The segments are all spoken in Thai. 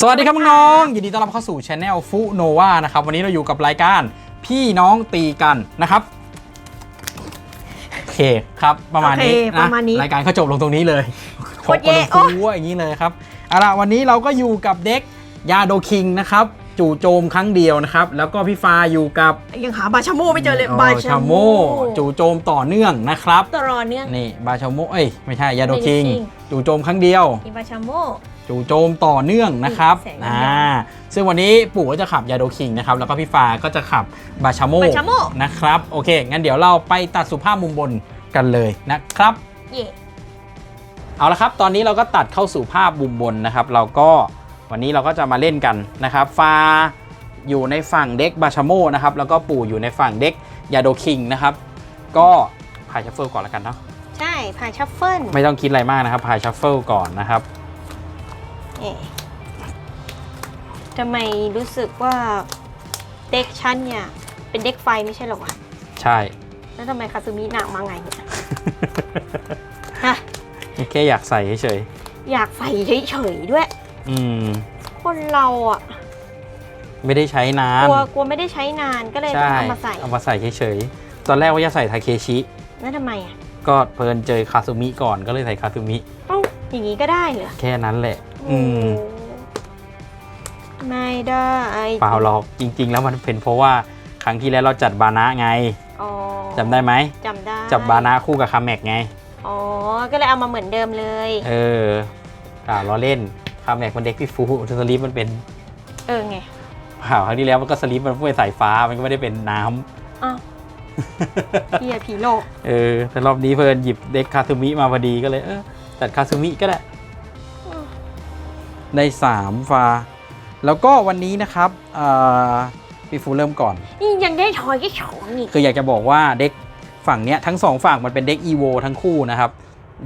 สวัสดีครับน้องๆยินดีต้อนรับเข้าสู่ช anel ฟุโนวานะครับ วันนี้เราอยู่กับรายการพี่น้องตีกันนะครับ โอเคครับ ประมาณนี้โอเคปนะระมาณนี้รายการเขาจบลงตรงนี้เลยโคตรเย่ขอบคุณอย่างนี้เลยครับเอาล่ะวันนี้เราก็อยู่กับเด็กยาโดคิงนะครับ จู่โจมครั้งเดียวนะครับ แล้วก็พี่ฟ้าอยู่กับยังหาบาชาโมไม่เจอเลยบาชาโมจู่โจมต่อเนื่องนะครับ ตรอเนื่อง นี่บาชาโมเอ้ยไม่ใช่ยาโดคิง ยาโดคิง จู่โจมครั้งเดียวมีบาชาโม จู่โจมต่อเนื่องนะครับแสง อ่ายาวซึ่งวันนี้ปู่ก็จะขับยาโดคิงนะครับ แล้วก็พี่ฟ้าก็จะขับบาชาโมบาชาโม่ นะครับ โอเค งั้นเดี๋ยวเราไปตัดสุภาพมุมบนกันเลยนะครับ เย่เอาละครับ ตอนนี้เราก็ตัดเข้าสู่ภาพมุมบนนะครับ เราก็วันนี้เราก็จะมาเล่นกันนะครับฟ้าอยู่ในฝั่งเด็กบาชาโมนะครับ แล้วก็ปู่อยู่ในฝั่งเด็กยาโดคิงนะครับ ก็พายชัฟเฟิลก่อนแล้วกันเนาะ ใช่พายชัฟเฟิลไม่ต้องคิดอะไรมากนะครับพายชัฟเฟิลก่อนนะครับ เย่ทำไมรู้สึกว่าเด็กชั้นเนี่ย เป็นเด็กไฟไม่ใช่เหรอวะ ใช่ แล้วทำไมคาซูมิหนักมาไงเนี่ยฮะแค่อยากใส่เฉยอยากใส่เฉยๆด้วย ๆอืม คนเราอะ ไม่ได้ใช้นากนลัวกลัวไม่ได้ใช้นานก็เลยต้องใช่เอามาใส่ เอามาใส่เฉยๆ ตอนแรกว่าจะใส่ทาเคชิ แล้วทำไมอะก็เพลินเจอคาซูมิก่อนก็เลยใส่คาซูมิ เอ้าอย่างนี้ก็ได้เหรอ แค่นั้นแหละอืมโอ้ไม่ได้เปล่าหรอกจริง ๆ แล้วมันเป็นเพราะว่าครั้งที่แล้วเราจัดบานะไงอ๋อจำได้ไหมจำได้จับบานะคู่กับคาแม็กไง อ๋อ ก็เลยเอามาเหมือนเดิมเลย เออเปล่าล้อเล่นคาแม็กมันเด็กพี่ฟูสลีปมันเป็นเออไงเปล่าครั้งที่แล้วมันก็สลีปมันเป็นสายฟ้ามันก็ไม่ได้เป็นน้ำอ้าวเฮียผีโลก เออแต่รอบนี้เพลินหยิบเด็กคาซูมิมาพอดีก็เลยเออจัดคาซูมิก็ได้อืม ได้ 3 ฟา แล้วก็วันนี้นะครับเอ่อพี่ฟูเริ่มก่อน นี่ยังได้ทอยแค่สองอีกคืออยากจะบอกว่าเด็กฝั่งเนี้ยทั้งสองฝั่งมันเป็นเด็ก EVO ทั้งคู่นะครับ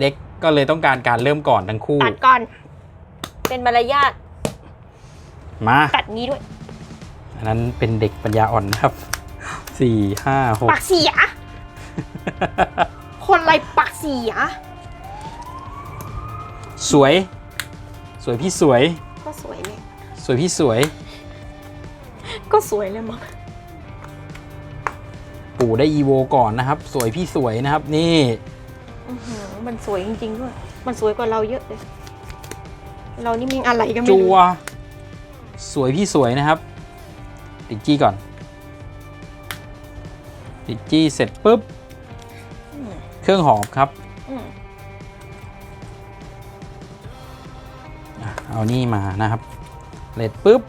เด็กก็เลยต้องการการเริ่มก่อนทั้งคู่ ตัดก่อน เป็นมารยาทมาตัดนี้ด้วย อันนั้นเป็นเด็กปัญญาอ่อนนะครับสี่ห้าหกปากเสีย คนไรปากเสีย สวย สวยพี่สวย ก็สวยเลยสวยพี่สวย ก็สวยเลยมั้งปู่ได้ EVO ก่อนนะครับ สวยพี่สวยนะครับนี่อื้อหือมันสวยจริงๆด้วย มันสวยกว่าเราเยอะเลย เรานี่มีอะไรก็ไม่จัรู้ว สวยพี่สวยนะครับติดจี้ก่อนติดจี้เสร็จปุ๊บ อืมเครื่องหอมครับ อืม เอานี่มานะครับเลดปุ๊บ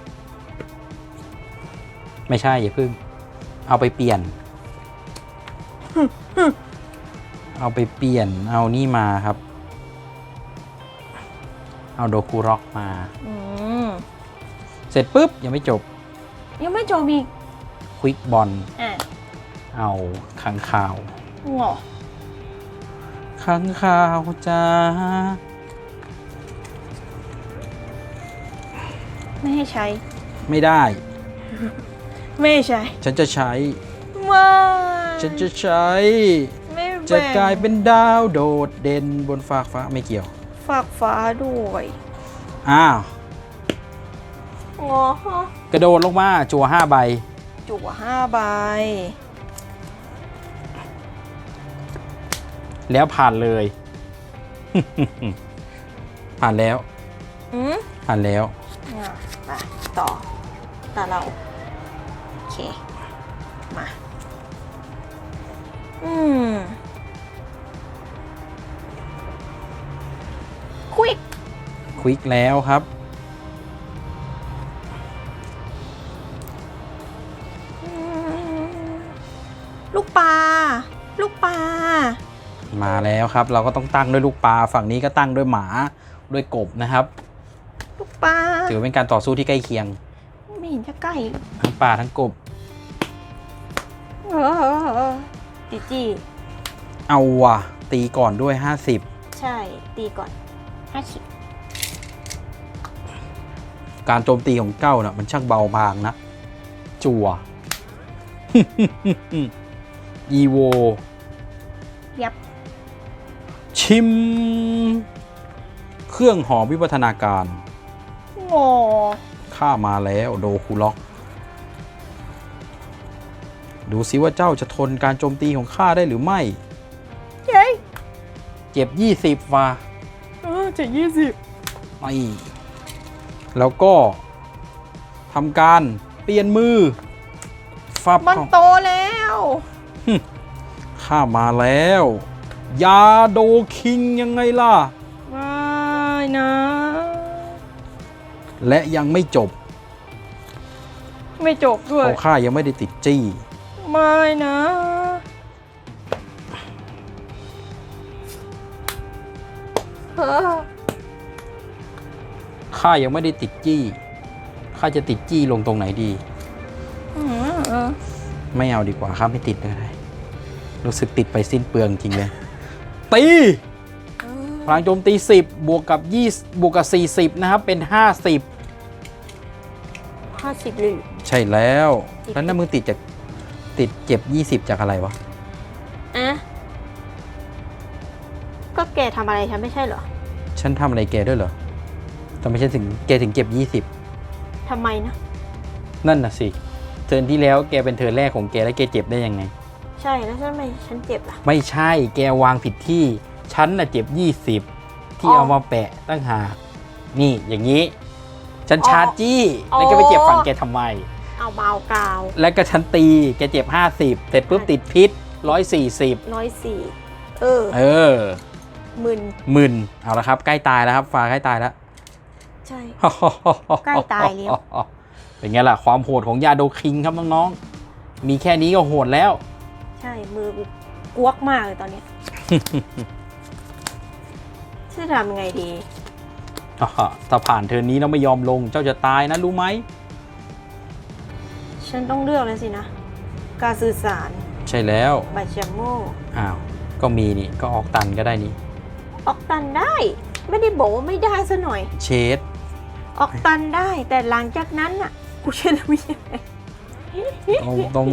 ไม่ใช่อย่าเพึ่ง เอาไปเปลี่ยน เอาไปเปลี่ยน เอานี่มาครับ เอาโดคูร็อกมา อืมเสร็จปุ๊บ ยังไม่จบ ยังไม่จบอีกควิกบอล อะเอาขังคาวงอขังคาวจ้า ไม่ให้ใช้ ไม่ได้ ไม่ให้ใช้ ฉันจะใช้ ไม่ฉันจะใช้ ไม่แบ่งจะกลายเป็นดาวโดดเด่นบนฟากฟ้าไม่เกี่ยว ฝากฟ้าด้วยอ้าว งอฮะกระโดดลงมาจัวห้าใบ จั่วห้าใบ แล้วผ่านเลย ผ่านแล้ว อืมผ่านแล้ว อะไปต่อตาเรา โอเค มา อืมควิกควิกแล้วครับอืมลูกปลา ลูกปลา มาแล้วครับ เราก็ต้องตั้งด้วยลูกปลา ฝั่งนี้ก็ตั้งด้วยหมา ด้วยกบนะครับลูก ปลาถือเป็นการต่อสู้ที่ใกล้เคียง ไม่เห็นจะใกล้เลยทั้งปลาทั้งกบ เออจีจีเอาว่ะ ตีก่อนด้วย50ใช่ตีก่อนห้าสิบการโจมตีของเก้าน่ะมันช่างเบาบางนะ จัว อีโว ยับชิม เครื่องหอมวิวัฒนาการ โง่ข้ามาแล้วโดคูล็อก ดูสิว่าเจ้าจะทนการโจมตีของข้าได้หรือไม่ เย้ยเจ็บ 20ว่ะเออจะยี่สิบไม่แล้วก็ทำการเปลี่ยนมือฟับมันเข้า โตแล้ว ข้ามาแล้ว ยาโดคิงยังไงล่ะ และยังไม่จบไม่จบด้วยเพราะข้ายังไม่ได้ติดจี้ ไม่นะเออข้ายังไม่ได้ติดจี้ข้าจะติดจี้ลงตรงไหนดีอืมเออไม่เอาดีกว่าข้าไม่ติดเลยรู้สึกติดไปสิ้นเปลืองจริงเลย ตีพลังโจมตี 10 บวกกับ 20 บวกกับ 40 นะครับ เป็น 50 ห้าสิบเลย ใช่แล้วติดแล้วนั่นมึงติดจากติดเจ็บ 20 จากอะไรวะอะก็แกทำอะไรฉันไม่ใช่เหรอ ฉันทำอะไรแกด้วยเหรอทำไมฉันถึงแกถึงเจ็บ ทำไมนะ 20 นั่นน่ะสิเทิร์นที่แล้วแกเป็นเทิร์นแรกของแกแล้วแกเจ็บได้ยังไง ใช่แล้วทำไมฉันเจ็บล่ะ ไม่ใช่แกวางผิดที่ ฉันน่ะเจ็บ 20 ที่อ๋อ เอามาแปะตั้งหากนี่อย่างนี้ ฉันอ๋อชาร์จจี้อ๋อแล้วแกไปเจ็บฝั่งแกทำไม เอาเบากาว แล้วก็ฉันตีแกเจ็บ 50 เสร็จปุ๊บติดพิษ 140ร้อยสี่เออ เออหมื่นหมื่นเอาละครับ ใกล้ตายแล้วครับฟ้าใกล้ตายแล้ว ใช่ ใกล้ตายแล้วเป็นไงล่ะ ความโหดของยาโดคิงครับน้องๆ มีแค่นี้ก็โหดแล้ว ใช่ มือกูกวกมากเลยตอนเนี้ยจะทำยังไงดี ถ้าผ่านเทิร์นนี้แล้วไม่ยอมลงเจ้าจะตายนะรู้ไหม ฉันต้องเลือกแล้วสินะ การสื่อสารใช่แล้วบาชาโมอ้าวก็มีนี่ก็ออกตันก็ได้นี่ ออกตันได้ ไม่ได้บอกว่าไม่ได้ซะหน่อย เชดออกตันได้แต่หลังจากนั้นน่ะกูเชื่อแล้วไม่ใช่ต้องต้อง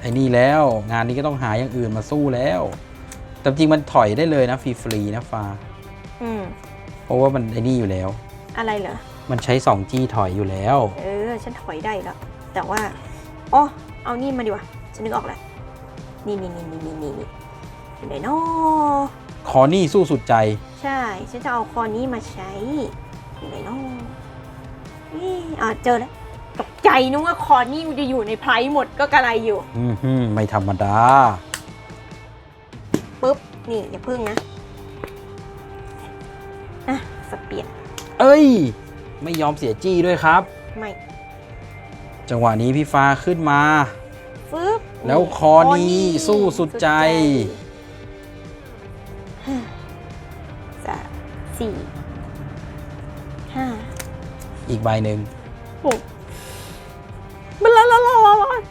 ไอ้นี่แล้ว งานนี้ก็ต้องหาอย่างอื่นมาสู้แล้ว แต่จริงมันถอยได้เลยนะฟรีๆนะฟ้า อืม เพราะว่ามันไอ้นี่อยู่แล้ว อะไรเหรอ มันใช้ 2G ถอยอยู่แล้ว เออ ฉันถอยได้แล้ว แต่ว่าอ๋อเอานี่มาดีกว่า ฉันนึกออกแล้วนี่นี่นี่นี่นี่นี่นี่อยู่ไหนเนาะคอนี่สู้สุดใจ ใช่ ฉันจะเอาคอนี้มาใช้อยู่ไหนเนาะนี่อ่าเจอแล้วตกใจนึกว่าคอนี้มันจะอยู่ในไพรหมดก็กระไรอยู่ อืมฮึไม่ธรรมดา ปุ๊บ นี่อย่าพึ่งนะอะ สเปียดเอ้ย ไม่ยอมเสียจี้ด้วยครับ ไม่จังหวะนี้พี่ฟ้าขึ้นมา ฟึบแล้วคอนี้สู้สุดใจ ห้าสามสี่ห้าอีกใบหนึ่งหกมันละละละละละ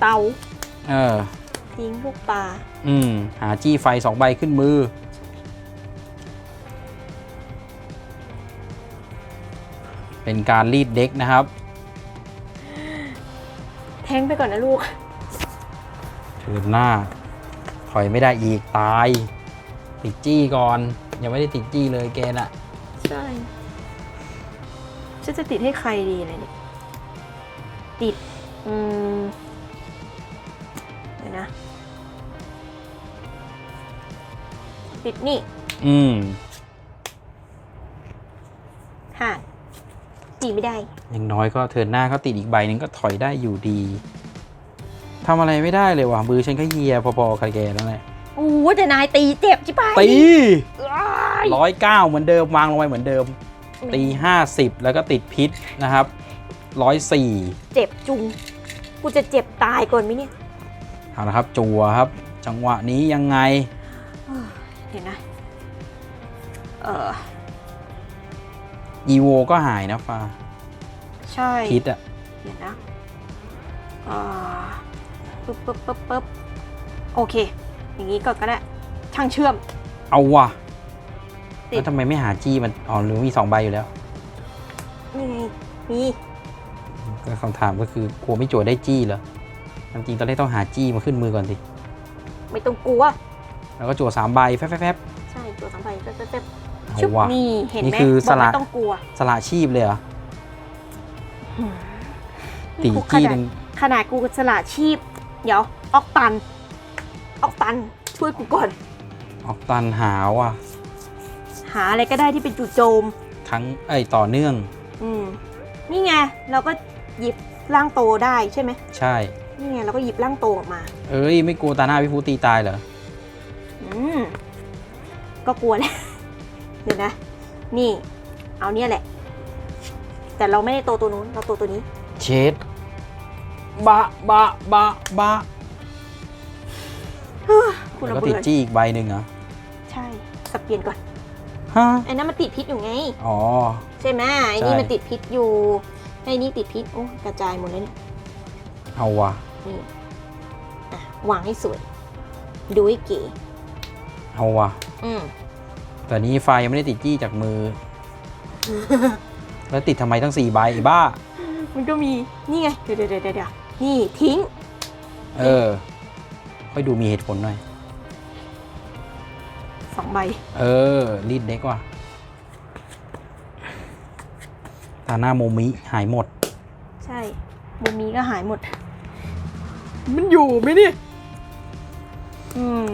เตาเออทิ้งลูกปลา อืม หาจี้ไฟสองใบขึ้นมือ เป็นการรีดเด็กนะครับ แทงไปก่อนนะลูก เทิร์นหน้า ถอยไม่ได้อีกตาย ติดจี้ก่อน ยังไม่ได้ติดจี้เลยแกน่ะใช่ฉันจะติดให้ใครดีเลยเนี่ยติด อืมเดี๋ยวนะ ติดนี่ อืม ห่าน ตีไม่ได้ อย่างน้อยก็เทิร์นหน้าเขาติดอีกใบหนึ่งก็ถอยได้อยู่ดีทำอะไรไม่ได้เลยว่ะมือฉันก็เฮียพอๆกับแกแล้วแหละโอ้โหแต่นายตีเจ็บใช่ปะตีอ้ายร้อยเก้าเหมือนเดิมวางลงไปเหมือนเดิม ตีห้าสิบแล้วก็ติดพิษนะครับร้อยสี่เจ็บจุงกูจะเจ็บตายก่อนไหมเนี่ยเอาละครับจัวครับ จังหวะนี้ยังไงเดี๋ยวนะเออ อีโวก็หายนะฟ้าใช่พิษอะเดี๋ยวนะอ่าปึ๊บปึ๊บปึ๊บปึ๊บโอเค อย่างนี้ก่อนก็ได้ช่างเชื่อม เอาว่ะติดแล้วทำไมไม่หาจี้มันอ๋อหรือมีสองใบอยู่แล้วนี่ไงมีก็คำถามก็คือกลัวไม่จั่วได้จี้เหรอความจริงตอนแรกต้องหาจี้มาขึ้นมือก่อนสิไม่ต้องกลัว แล้วก็จั่วสามใบแฟบแฟบใช่ตัวสามใบแป๊บแป๊บแป๊บๆเอา ชุบว่ะนี่เห็นไหมนี่คือบอกสละไม่ต้องกลัวสละชีพเลยเหรอหืมตีนี่กูขจี้นาหดนึ่งขนาดกูสละชีพ เดี๋ยว ออกตัน ออกตัน ช่วยกูก่อน ออกตันหาวอะ หาอะไรก็ได้ที่เป็นจู่โจม ทั้งเอ้ยต่อเนื่อง อืมนี่ไง เราก็หยิบร่างโตได้ใช่ไหม ใช่ นี่ไง เราก็หยิบร่างโตออกมา เอ้ย ไม่กลัวตาหน้าพี่ฟูตีตายเหรอ อืม ก็กลัวแหละ เดี๋ยวนะ นี่ เอาเนี่ยแหละ แต่เราไม่ได้โตตัวนู้น เราโตตัวนี้ เชดบะบะบะบะคุณแล้วระก็ติเบิดดจี้อีกใบหนึ่งเหรอใช่ สับเปลี่ยนก่อน ฮะไอ้นั้นมันติดพิษอยู่ไง อ๋อ ใช่ไหมไอ้นี่ใช่ มันติดพิษอยู่ ไอ้นี่ติดพิษ โอ้กระจายหมดเลยเนี่ย เอาว่ะนี่อะวางให้สวย ดูให้เก๋เอาว่ะอืม แต่นี้ไฟยังไม่ได้ติดจี้จากมือ แล้วติดทำไมทั้งสี่ใบไอ้บ้า มันก็มี นี่ไงเดี๋ยวเดี๋ยวเดี๋ยวเดี๋ยวนี่ทิ้ง เออ ค่อยดูมีเหตุผลหน่อยสองใบ เออ รีดเด็กว่ะตาหน้าโมมิหายหมด ใช่มุมนี้ก็หายหมด มันอยู่ไหมเนี่ย อืม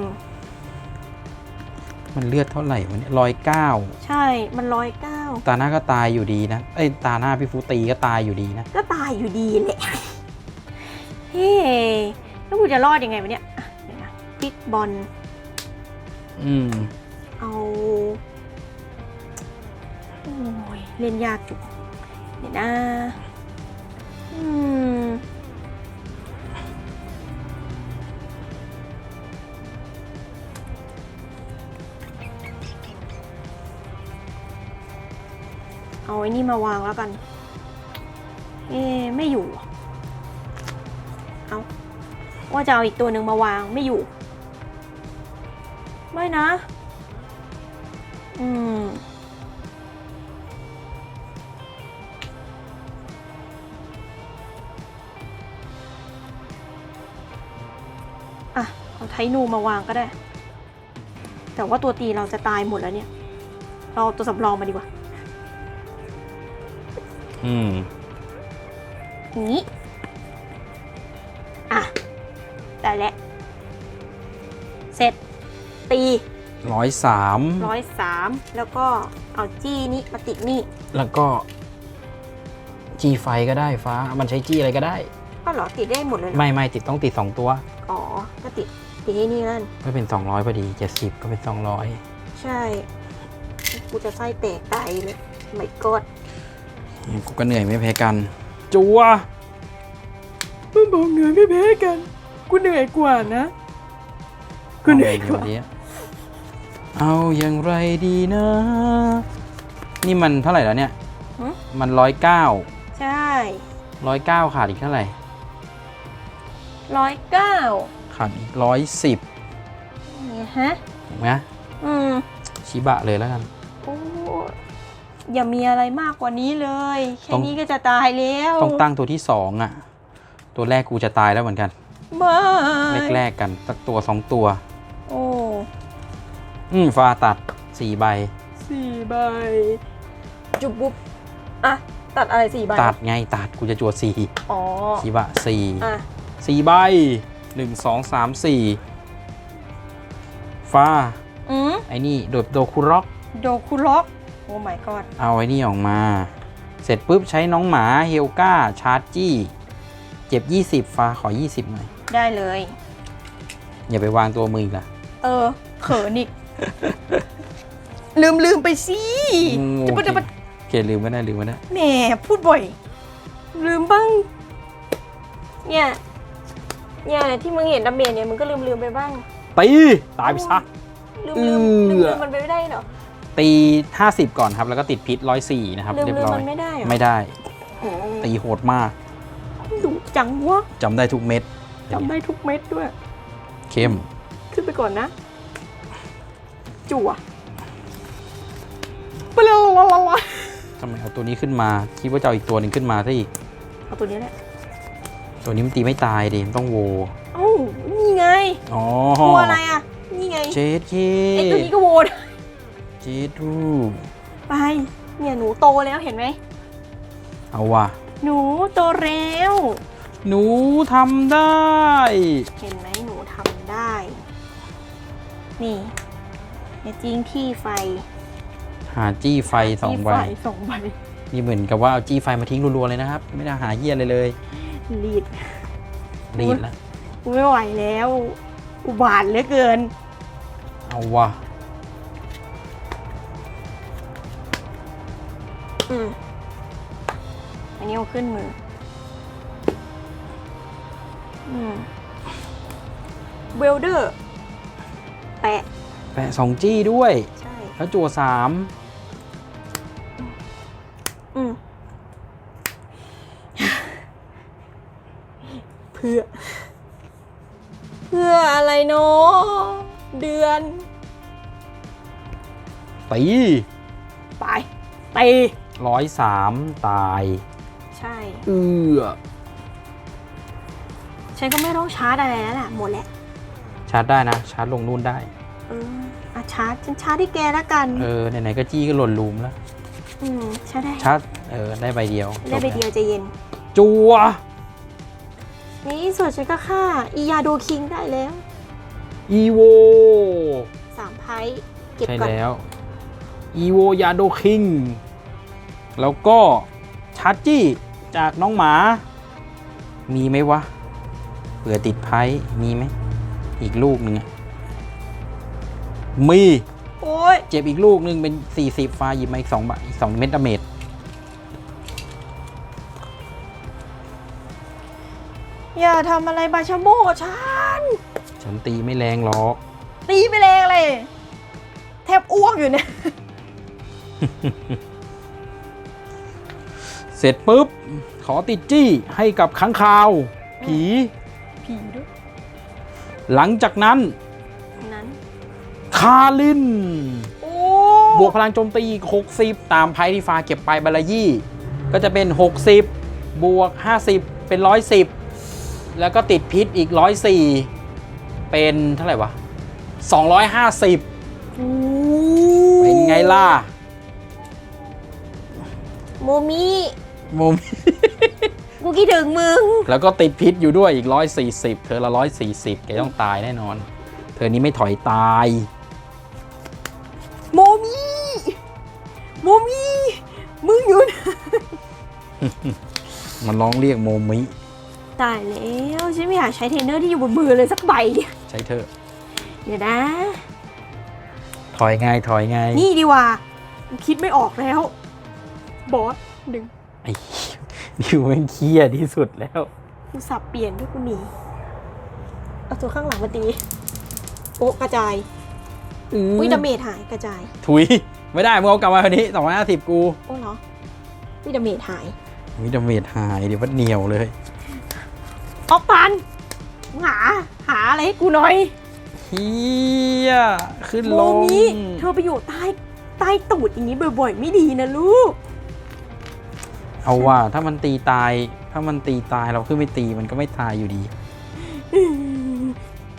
มันเลือดเท่าไหร่วะเนี่ยร้อยเก้าใช่ มันร้อยเก้าตาหน้าก็ตายอยู่ดีนะ เอ้ย ตาหน้าพี่ฟูตีก็ตายอยู่ดีนะ ก็ตายอยู่ดีแหละ เฮ้แล้วกูจะรอดยังไงวะเนี่ยอะเดี๋ยวนะพิกบอล อืม เอาโอ้ยเล่นยากจุกเดี๋ยวนะ อืม เอาไอ้นี่มาวางแล้วกัน เอ๊ไม่อยู่ เอาว่าจะเอาอีกตัวหนึ่งมาวางไม่อยู่ ไม่นะ อืม อะ เอาไทนูมาวางก็ได้ แต่ว่าตัวตีเราจะตายหมดแล้วเนี่ย เราเอาตัวสำรองมาดีกว่า อืมอย่างนี้ อะ ได้แล้ว เสร็จ ตีร้อยสามร้อยสามแล้วก็เอาจี้นี้มาติดนี่ แล้วก็ จี้ไฟก็ได้ฟ้า มันใช้จี้อะไรก็ได้ ก็เหรอติดได้หมดเลยเหรอไม่ไม่ติดต้องติดสองตัว อ๋อ ก็ติดติดให้นี่นั่น ก็เป็น200พอดี70ก็เป็น200ใช่ กูจะไส้แตกตายเลยไม่กด กูก็เหนื่อยไม่แพ้กัน จัวมึงบอกเหนื่อยไม่แพ้กัน กูเหนื่อยกว่านะกูเหนื่อยกว่าเอาอย่างไรดีนะ นี่มันเท่าไหร่แล้วเนี่ยหึมันร้อยเก้าใช่ร้อยเก้าขาดอีกเท่าไหร่ร้อยเก้าขาดอีกร้อยสิบเนี่ยฮะถูกไหมอืมชิบะเลยแล้วกันโอ้ อย่ามีอะไรมากกว่านี้เลย แค่ต้องนี้ก็จะตายแล้วต้องตั้งตัวที่สองอะ ตัวแรกกูจะตายแล้วเหมือนกันไม่แรกๆกันสักตัวสองตัว โอ้อืมฟ้าตัดสี่ใบสี่ใบ จุบปุ๊บอะตัดอะไรสี่ใบ ตัดไงตัดกูจะจวดสี่อ๋อชิบะสี่อะสี่ใบหนึ่งสองสามสี่ฟ้าอืมไอ้นี่โดดโดคุร็อก โดคุล็อกโอ้ my god เอาไอ้นี่ออกมา เสร็จปุ๊บใช้น้องหมาเฮลก้าชาร์จจี้ เจ็บ 20 ฟ้าขอ 20 หน่อย ได้เลย อย่าไปวางตัวมืออีกล่ะ เออ เขินอีก ลืมลืมไปสิอืมจะปะจะปะโอเคลืมไม่ได้ลืมไม่ได้ แหมพูดบ่อย ลืมบ้าง เนี่ย เนี่ยที่มึงเห็นดาเมจเนี่ยมึงก็ลืมลืมไปบ้าง ตี ตายไปซะ ลืมเอื้ลืมอลืมลืมมันไปไม่ได้เหรอ ตี 50 ก่อนครับ แล้วก็ติดพิษ104นะครับลืมเรียบลืมร้อมัยนไม่ได้เหรอ ไม่ได้ โอ้ตีโหดมากดุจังวะจำได้ทุกเม็ดจำได้ทุกเม็ดด้วย เข้มขึ้นไปก่อนนะ จั่วไปเลยละละละทำไมเอาตัวนี้ขึ้นมา คิดว่าจะเอาอีกตัวหนึ่งขึ้นมาซะอีก เอาตัวนี้แหละ ตัวนี้มันตีไม่ตายดิมันต้องโว เอ้านี่ไงอ๋อตัวอะไรอะ นี่ไงเจดเคไอตัวนี้ก็โหวต จีดูไป เนี่ยหนูโตแล้วเห็นไหม เอาว่ะ หนูโตแล้ว หนูทำได้ เห็นไหมหนูทำได้ นี่เนี่ยจริงที่ไฟหาจี้ไฟสองที่ใบไฟสองใบนี่เหมือนกับว่าเอาจี้ไฟมาทิ้งรัวๆเลยนะครับ ไม่ได้หาเหี้ยอะไรเลยลีด รีดแล้วกูไม่ไหวแล้ว อุบาทเหลือเกิน เอาว่ะ อืมอันนี้เอาขึ้นมือ อืมเวลเดอร์แปะ แปะสองจี้ด้วย ใช่ แล้วจั่วสามอืมเพื่อ เพื่ออะไรเนาะเดือน ตี ไป ตี ร้อยสามตาย ใช่ เอือฉันก็ไม่ต้องชาร์จอะไรแล้วล่ะ หมดแล้วชาร์จได้นะ ชาร์จลงนู่นได้ เอออะชาร์จฉันชาร์จที่แกแล้วกัน เออ ไหนๆก็จี้ก็หล่นหลุมแล้ว อืมชาร์จได้ชาร์จ เออ ได้ใบเดียวได้ไปจบเดีแล้ยวใจะเย็น จัว นี่ส่วนฉันก็ฆ่าอียาโดคิงได้แล้วอีโว สามไพ่เก็บใช่ก่อน แล้ว อีโวยาโดคิง แล้วก็ชาร์จจี้จากน้องหมา มีไหมวะเผื่อติดไพ่มีไหม อีกลูกหนึ่งอะมี โอ้ยเจ็บอีกลูกหนึ่งเป็น 40 ฟ้าหยิบมาอีก2บาทอีก2เม็ดดาเมจอย่าทำอะไรบาชาโมกับฉัน ฉันตีไม่แรงหรอก ตีไปแรงเลย แทบอ้วกอยู่เนี่ย เสร็จปุ๊บ ขอติดจี้ให้กับค้างคาว ผี ผีด้วยหลังจากนั้นนั้น คาลิน โอ้บวกพลังโจมตีอีก60 ตามไพ่ที่ฟ้าเก็บไปบาลายี่ ก็จะเป็น 60 บวก 50 เป็น 110 แล้วก็ติดพิษอีก 104 เป็นเท่าไหร่วะ 250โอ้เป็นไงล่ะ โมมิ มุม กูคิดถึงมึง แล้วก็ติดพิษอยู่ด้วยอีก 140 เธอละ 140 แกต้องตายแน่นอน เธอนี้ไม่ถอยตาย โมมิโมมิมึงอยู่ไหนมันร้องเรียกโมมิ ตายแล้วฉันไม่อยากใช้เทรนเนอร์ที่อยู่บนมือเลยสักใบเดียวใช่เธอะเดี๋ยวนะ ถอยง่ายถอยง่ายนี่ดีกว่า คิดไม่ออกแล้ว บอสหนึ่ง ไอ้ดิวแม่งเครียดที่สุดแล้ว กูสับเปลี่ยนด้วยกูหนีเอาตัวข้างหลังมาตีโอ้กระจายอุ้ยดาเมจหายกระจาย ถุย ไม่ได้มึงเอากลับมาคนนี้สองร้อยห้าสิบกูโอ้เหรออุ้ยดาเมจหายวิดาเมจหายเดี๋ยววัดเหนียวเลยออกปันหาหาอะไรให้กูหน่อยเฮียขึ้นโมลงมิเธอไปอยู่ใต้ใต้ตูดอย่างนี้บ่อยๆ ไม่ดีนะลูก เอาว่าถ้ามันตีตาย ถ้ามันตีตายเราขึ้นไม่ตีมันก็ไม่ตายอยู่ดี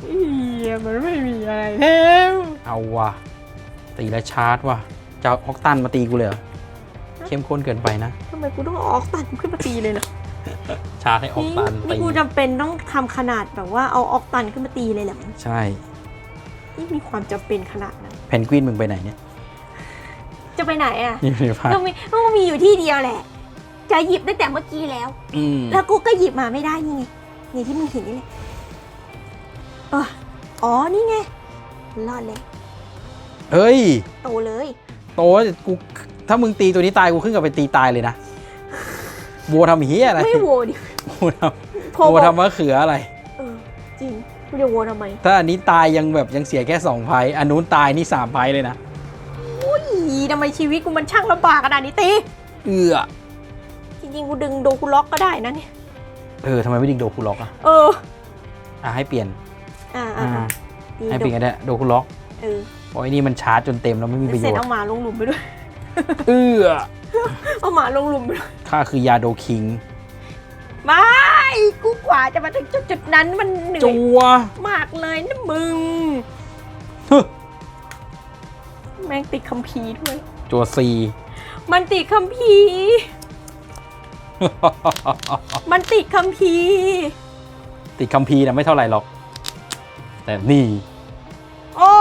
เอียมันไม่มีอะไรแล้วเอาว่ะตีแล้วชาร์จว่ะจะเอาออกตันมาตีกูเลยเหรอเข้มข้นเกินไปนะ ทำไมกูต้องเอาออกตันขึ้นมาตีเลยล่ะชาร์จให้ออกตันนี่ตีนี่กูจำเป็นต้องทำขนาดแบบว่าเอาออกตันขึ้นมาตีเลยเหรอใช่ นี่มีความจำเป็นขนาดนั้น เพนกวินมึงไปไหนเนี่ยจะไปไหนอะอยู่ในภาพก็มีก็มีอยู่ที่เดียวแหละ จะหยิบตั้งแต่เมื่อกี้แล้ว อืมแล้วกูก็หยิบมาไม่ได้นี่ไงนี่ที่มึงเห็นนี่แหละเอออ๋อนี่ไงรอดเลยเฮ้ย โตเลย โตกูถ้ามึงตีตัวนี้ตายกูขึ้นกับไปตีตายเลยนะวัวทำเฮียอะไรไม่โวดิวัวทโพำวัวบอกทำมะเขืออะไร เออจริงกูจะโวทำไมถ้าอันนี้ตายยังแบบยังเสียแค่สองไพ่อันนู้นตายนี่สามไพ่เลยนะ อุ้ยทำไมชีวิตกูมันช่างลำบากขนาดนี้ตีเอือจ ริงๆกูดึงโดกูล็อกก็ได้นะเนี่ย เออทำไมไม่ดึงโดคูล็อกอะเออ อะให้เปลี่ยนอ่าอ่าอ่าดีให้เปลี่ยนโดกันได้โดคูล็อกเออเพราะไอ้นี่มันชาร์จจนเต็มแล้วไม่มีประโยเสร็จชน์เอาหมาลงหลุมไปด้วย เอือเอาหมาลงหลุมไปด้วยข้าคือยาโดคิงไม่กูกว่าจะมาถึงจุดจุดๆนั้นมันเหนื่อจัยววมากเลยนะมึง ฮึ แม่งติดคัมภีร์ด้วย จัวซีมันติดคัมภีร์ มันติดคัมภีร์ติดคัมภีร์นะไม่เท่าไหร่หรอก แต่นี่ โอ้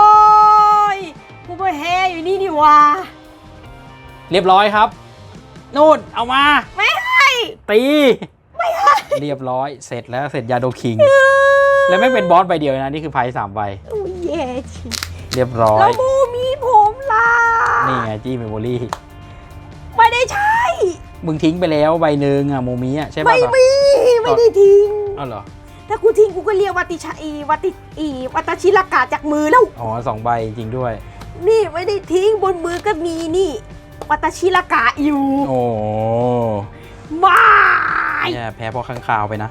ยกูไปแฮอยู่นี่นี่หว่าเรียบร้อยครับ นู่นเอามา ไม่ให้ตีเรียบร้อย เสร็จแล้วเสร็จยาโดคิง แล้วไม่งเป็นบอสใบเดียวนะ นี่คือไพ่สามใบโอ้ยแย่จริงเรียบร้อแล้วยมูมีผมล่ะ นี่ไงจี้เมมโมรี่ไม่ได้ใช่ มึงทิ้งไปแล้วใบหนึ่งอะโมมิอะใช่ป่ะไม่มีไม่ได้ทิ้งอ๋อเหรอถ้ากูทิ้งกูก็เรียกวัติชาอีวัติอีวัตชิรากาจากมือแล้วอ๋อสองใบจริงด้วย นี่ไม่ได้ทิ้งบนมือก็มีนี่วัตชิรากาอยู่โอ้บายเนี่ยแพ้เพราะข้างคาวไปนะ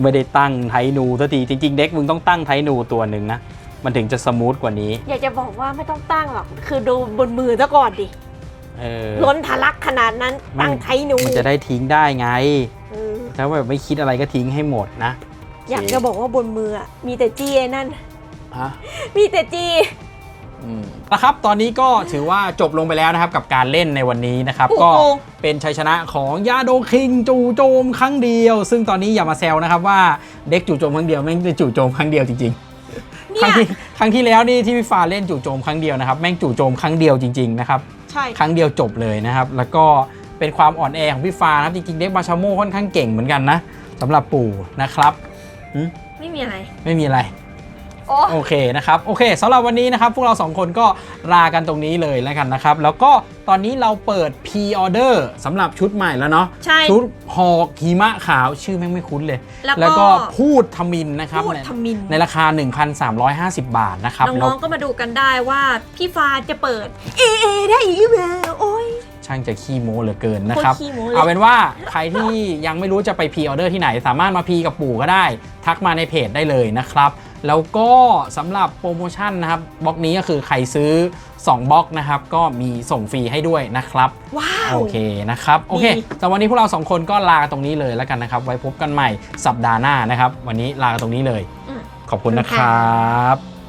ไม่ได้ตั้งไทนูทันทีจริง ๆ เด็กมึงต้องตั้งไทนูตัวหนึ่งนะมันถึงจะสมูทกว่านี้ อยากจะบอกว่าไม่ต้องตั้งหรอก คือดูบนมือซะก่อนดิ เออล้นทะลักขนาดนั้นมันตั้งไทยหนูมันจะได้ทิ้งได้ไงเออถ้าแบบไม่คิดอะไรก็ทิ้งให้หมดนะ อยากจะบอกว่าบนมืออะมีแต่จีไอ้นั่นฮะมีแต่จีนะครับ ตอนนี้ก็ถือว่าจบลงไปแล้วนะครับกับการเล่นในวันนี้นะครับโอ้โหก็เป็นชัยชนะของยาโดคิงจู่โจมครั้งเดียว ซึ่งตอนนี้อย่ามาแซวนะครับว่าเด็กจู่โจมครั้งเดียวแม่งจะจู่โจมครั้งเดียวจริงๆคเนี่รั้งยที่ครั้งที่แล้วนี่ที่พี่ฟ้าเล่นจู่โจมครั้งเดียวนะครับแม่งจู่โจมครั้งเดียวจริงๆนะครับ ใช่ ครั้งเดียวจบเลยนะครับ แล้วก็เป็นความอ่อนแอของพี่ฟ้านะครับ จริงๆ เด็กบาชาโมค่อนข้างเก่งเหมือนกันนะสำหรับปู่นะครับหึไม่มีอะไร ไม่มีอะไร โอ้ โอเคนะครับโอเคสำหรับวันนี้นะครับพวกเราสองคนก็ลากันตรงนี้เลยแล้วกันนะครับ แล้วก็ตอนนี้เราเปิด p ีออเดอร์สำหรับชุดใหม่แล้วเนาะใช่ชุดหอกหิมะขาวชื่อแม่งไม่คุ้นเลยแล้วแล้วก็ก็พูดทมินนะครับพูดในทมิน ในราคา 1,350 บาทนะครับแล้วน้องๆก็มาดูกันได้ว่าพี่ฟ้าจะเปิดเอเอได้อีกแล้วโอ้ยช่างจะขี้โม้เหลือเกินนะครับโคตรขี้โม้เลยเอาเป็นว่าใครที่ยังไม่รู้จะไปพรีออเดอร์ที่ไหน สามารถมาพรีกับปู่ก็ได้ ทักมาในเพจได้เลยนะครับ แล้วก็สำหรับโปรโมชั่นนะครับบล็อกนี้ก็คือใครซื้อ 2บล็อกนะครับก็มีส่งฟรีให้ด้วยนะครับว้าว โอเคนะครับโอเคดีแต่วันนี้พวกเราสองคนก็ลากันตรงนี้เลยแล้วกันนะครับ ไว้พบกันใหม่สัปดาห์หน้านะครับ วันนี้ลากันตรงนี้เลยอืมขอบคุณนะครับ